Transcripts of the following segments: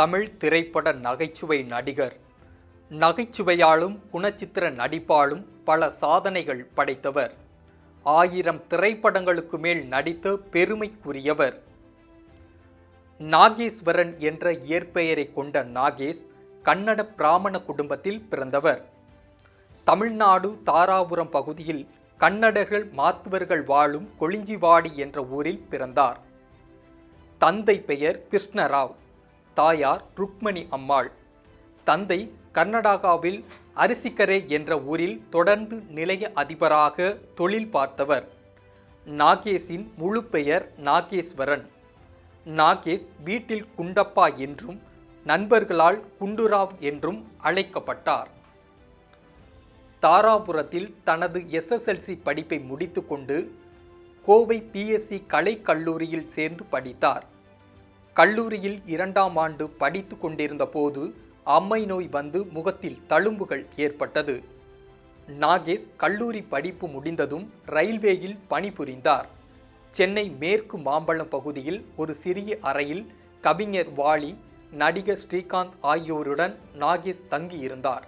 தமிழ் திரைப்பட நகைச்சுவை நடிகர். நகைச்சுவையாலும் குணச்சித்திர நடிப்பாலும் பல சாதனைகள் படைத்தவர். ஆயிரம் திரைப்படங்களுக்கு மேல் நடித்த பெருமைக்குரியவர். நாகேஸ்வரன் என்ற இயற்பெயரை கொண்ட நாகேஷ் கன்னட பிராமண குடும்பத்தில் பிறந்தவர். தமிழ்நாடு தாராபுரம் பகுதியில் கன்னடர்கள் மாத்துவர்கள் வாழும் கொளிஞ்சிவாடி என்ற ஊரில் பிறந்தார். தந்தை பெயர் கிருஷ்ணராவ். தாயார் ருக்மணி அம்மாள். தந்தை கர்நாடகாவில் அரிசிக்கரை என்ற ஊரில் தொடர்ந்து நிலைய அதிபராக தொழில் பார்த்தவர். நாகேஷின் முழு பெயர் நாகேஸ்வரன். நாகேஷ் வீட்டில் குண்டப்பா என்றும் நண்பர்களால் குண்டுராவ் என்றும் அழைக்கப்பட்டார். தாராபுரத்தில் தனது எஸ்எஸ்எல்சி படிப்பை முடித்துக்கொண்டு கோவை பிஎஸ்சி கலை கல்லூரியில் சேர்ந்து படித்தார். கல்லூரியில் இரண்டாம் ஆண்டு படித்து கொண்டிருந்த போது அம்மை நோய் வந்து முகத்தில் தழும்புகள் ஏற்பட்டது. நாகேஷ் கல்லூரி படிப்பு முடிந்ததும் ரயில்வேயில் பணிபுரிந்தார். சென்னை மேற்கு மாம்பழம் பகுதியில் ஒரு சிறிய அறையில் கவிஞர் வாலி நடிகர் ஸ்ரீகாந்த் ஆகியோருடன் நாகேஷ் தங்கியிருந்தார்.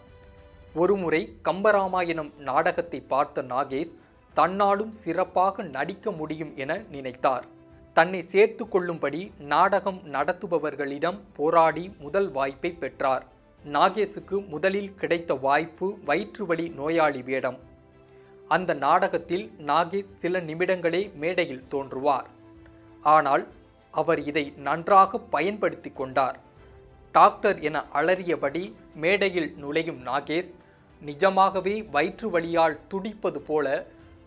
ஒருமுறை கம்பராமாயணம் நாடகத்தை பார்த்த நாகேஷ் தன்னாலும் சிறப்பாக நடிக்க முடியும் என நினைத்தார். தன்னை சேர்த்து கொள்ளும்படி நாடகம் நடத்துபவர்களிடம் போராடி முதல் வாய்ப்பை பெற்றார். நாகேஷுக்கு முதலில் கிடைத்த வாய்ப்பு வயிற்றுவலி நோயாளி வேடம். அந்த நாடகத்தில் நாகேஷ் சில நிமிடங்களே மேடையில் தோன்றுவார். ஆனால் அவர் இதை நன்றாக பயன்படுத்தி கொண்டார். டாக்டர் என அலறியபடி மேடையில் நுழையும் நாகேஷ் நிஜமாகவே வயிற்று வலியால் துடிப்பது போல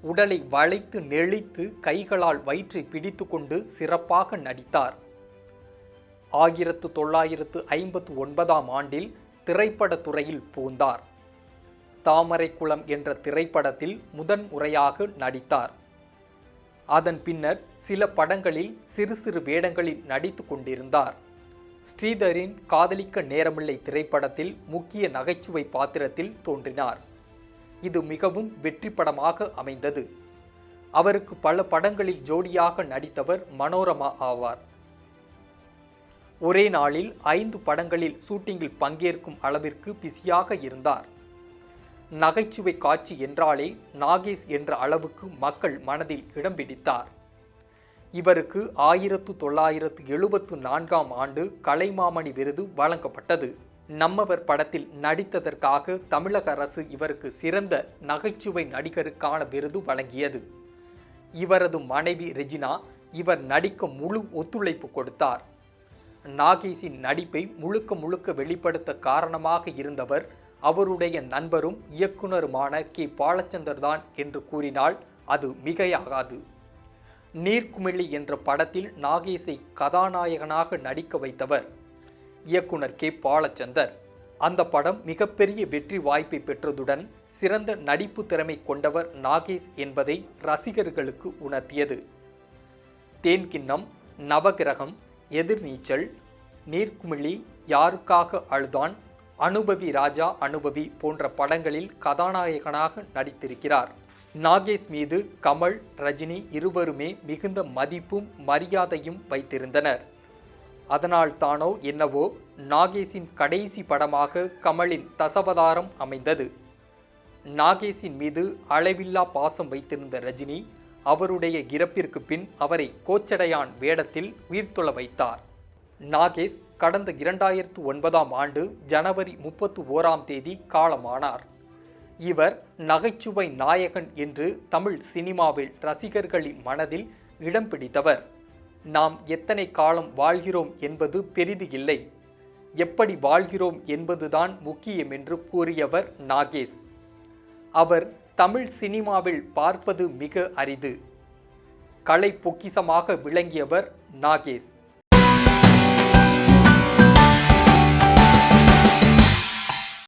உடலை வளைத்து நெளித்து கைகளால் வயிற்றை பிடித்துக்கொண்டு சிறப்பாக நடித்தார். ஆயிரத்து தொள்ளாயிரத்து ஐம்பத்து ஒன்பதாம் ஆண்டில் திரைப்பட துறையில் பூந்தார் தாமரைக்குளம் என்ற திரைப்படத்தில் முதன் முறையாக நடித்தார். அதன் பின்னர் சில படங்களில் சிறு சிறு வேடங்களில் நடித்து கொண்டிருந்தார். ஸ்ரீதரின் காதலிக்க நேரமில்லை திரைப்படத்தில் முக்கிய நகைச்சுவை பாத்திரத்தில் தோன்றினார். இது மிகவும் வெற்றி படமாக அமைந்தது. அவருக்கு பல படங்களில் ஜோடியாக நடித்தவர் மனோரமா ஆவார். ஒரே நாளில் ஐந்து படங்களில் ஷூட்டிங்கில் பங்கேற்கும் அளவிற்கு பிஸியாக இருந்தார். நகைச்சுவை காட்சி என்றாலே நாகேஷ் என்ற அளவுக்கு மக்கள் மனதில் இடம் பிடித்தார். இவருக்கு ஆயிரத்து தொள்ளாயிரத்து எழுபத்து நான்காம் ஆண்டு கலைமாமணி விருது வழங்கப்பட்டது. நம்மவர் படத்தில் நடித்ததற்காக தமிழக அரசு இவருக்கு சிறந்த நகைச்சுவை நடிகருக்கான விருது வழங்கியது. இவரது மனைவி ரெஜினா இவர் நடிக்க முழு ஒத்துழைப்பு கொடுத்தார். நாகேஷின் நடிப்பை முழுக்க முழுக்க வெளிப்படுத்த காரணமாக இருந்தவர் அவருடைய நண்பரும் இயக்குனருமான கே. பாலச்சந்தர் தான் என்று கூறினால் அது மிகையாகாது. நீர்க்குமிழி என்ற படத்தில் நாகேஷை கதாநாயகனாக நடிக்க வைத்தவர் இயக்குனர் கே. பாலச்சந்தர். அந்த படம் மிகப்பெரிய வெற்றி வாய்ப்பை பெற்றதுடன் சிறந்த நடிப்பு திறமை கொண்டவர் நாகேஷ் என்பதை ரசிகர்களுக்கு உணர்த்தியது. தேன்கிண்ணம் நவகிரகம் எதிர்நீச்சல் நீர்க்குமிழி யாருக்காக அழுதான் அனுபவி ராஜா அனுபவி போன்ற படங்களில் கதாநாயகனாக நடித்திருக்கிறார். நாகேஷ் மீது கமல் ரஜினி இருவருமே மிகுந்த மதிப்பும் மரியாதையும் வைத்திருந்தனர். அதனால் தானோ என்னவோ நாகேஷின் கடைசி படமாக கமலின் தசவதாரம் அமைந்தது. நாகேஷின் மீது அளவில்லா பாசம் வைத்திருந்த ரஜினி அவருடைய இறப்பிற்கு பின் அவரை கோச்சடையான் வேடத்தில் உயிர்த்துள வைத்தார். நாகேஷ் கடந்த இரண்டாயிரத்து ஒன்பதாம் ஆண்டு ஜனவரி முப்பத்து ஓராம் தேதி காலமானார். இவர் நகைச்சுவை நாயகன் என்று தமிழ் சினிமாவில் ரசிகர்களின் மனதில் இடம் பிடித்தவர். நாம் எத்தனை காலம் வாழ்கிறோம் என்பது பெரிது இல்லை. எப்படி வாழ்கிறோம் என்பதுதான் முக்கியம் என்று கூறியவர் நாகேஷ். அவர் தமிழ் சினிமாவில் பார்ப்பது மிக அரிது. கலை பொக்கிசமாக விளங்கியவர் நாகேஷ்.